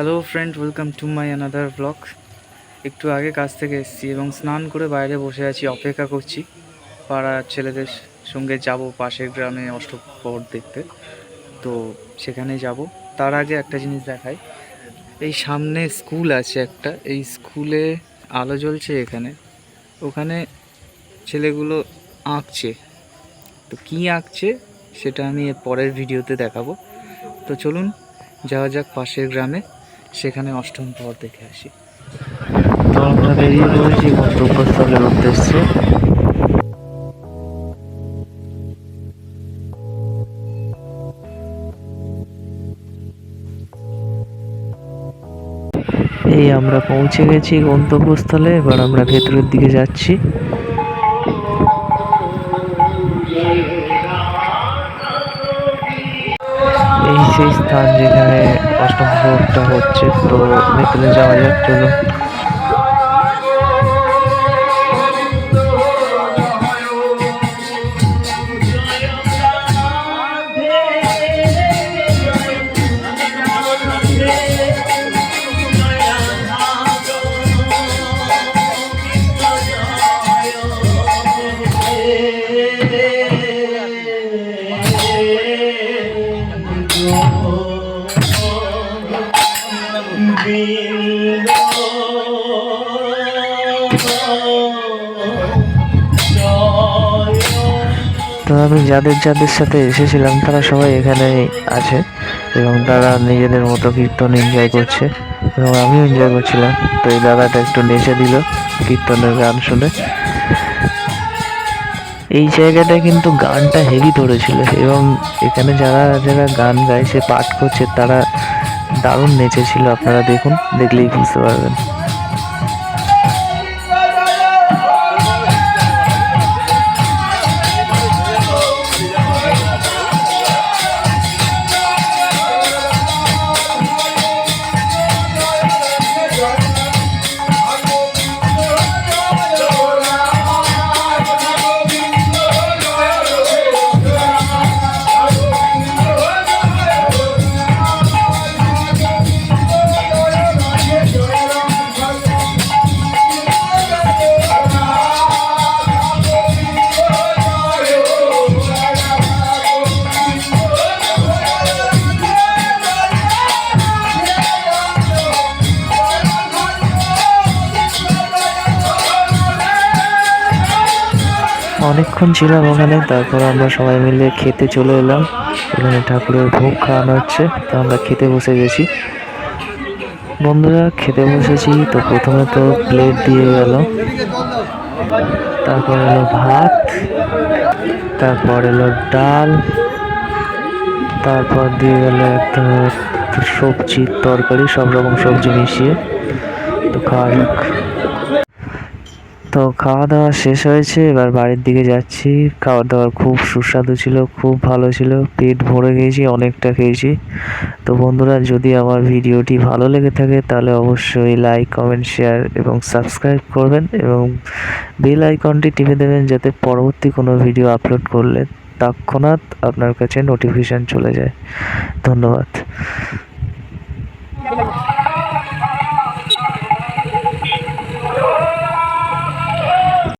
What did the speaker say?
Hello friend welcome to my another blog একটু আগে কাজ থেকে এসেছি এবং স্নান করে বাইরে বসে আছি, অপেক্ষা করছি। পাড়ার ছেলেদের সঙ্গে যাব পাশের গ্রামে অষ্টপ্রহর দেখতে। তো সেখানে যাব। তার আগে একটা জিনিস দেখাই। এই সামনে স্কুল আছে একটা। এই স্কুলে আলো জ্বলছে এখানে। ওখানে ছেলেগুলো আঁকছে। তো কী আঁকছে সেটা আমি পরের ভিডিওতে দেখাবো। তো চলুন, যাওয়া যাক পাশের গ্রামে। সেখানে অষ্টম পর দেখে আসি। তো আমরা বেরিয়ে পড়েছি গন্তব্যস্থলের উদ্দেশ্যে। এই আমরা পৌঁছে গেছি গন্তব্যস্থলে, এবার আমরা ভেতরের দিকে যাচ্ছি। এই সেই স্থান যেখানে অষ্টম ফ্লোরটা হচ্ছে তো ভেতরে যাওয়া যাক চলুন। তো আমি যাদের যাদের সাথে এসেছিলাম, তারা সবাই এখানে আছে এবং তারা নিজেদের মতো কীর্তন এনজয় করছে এবং আমিও এনজয় করছিলাম। তো এই দাদাটা একটু নেচে দিল কীর্তনের গান শুনে। এই জায়গাটায় কিন্তু গানটা হেভি ধরেছিল এবং এখানে যারা যারা গান গাইছে পাঠ করছে, তারা দারুণ নেচেছিল আপনারা দেখুন দেখলেই বুঝতে পারবেন। অনেকক্ষণ ছিলাম ওখানে, তারপর আমরা সবাই মিলে খেতে চলে এলাম। এখানে ঠাকুরের ভোগ খাওয়ানো হচ্ছে, তো আমরা খেতে বসে গেছি। বন্ধুরা, খেতে বসেছি, তো প্রথমে তো প্লেট দিয়ে গেল, তারপর এলো ভাত, তারপর এলো ডাল, তারপর দিয়ে গেল একটা সবজি তরকারি, সব রকম সবজি মিশিয়ে। তো খাওয়া তো খাওয়া দাওয়া শেষ হয়েছে, এবার বাড়ির দিকে যাচ্ছি। খাওয়া দাওয়ার খুব সুস্বাদু ছিল, খুব ভালো ছিল। পেট ভরে গিয়েছি অনেকটা খেয়েছি। তো বন্ধুরা, যদি আমার ভিডিওটি ভালো লেগে থাকে, তাহলে অবশ্যই লাইক কমেন্ট শেয়ার এবং সাবস্ক্রাইব করবেন এবং বেল আইকনটি টিপে দেবেন যাতে পরবর্তী কোনো ভিডিও আপলোড করলে তৎক্ষণাৎ আপনার কাছে নোটিফিকেশান চলে যায়। ধন্যবাদ।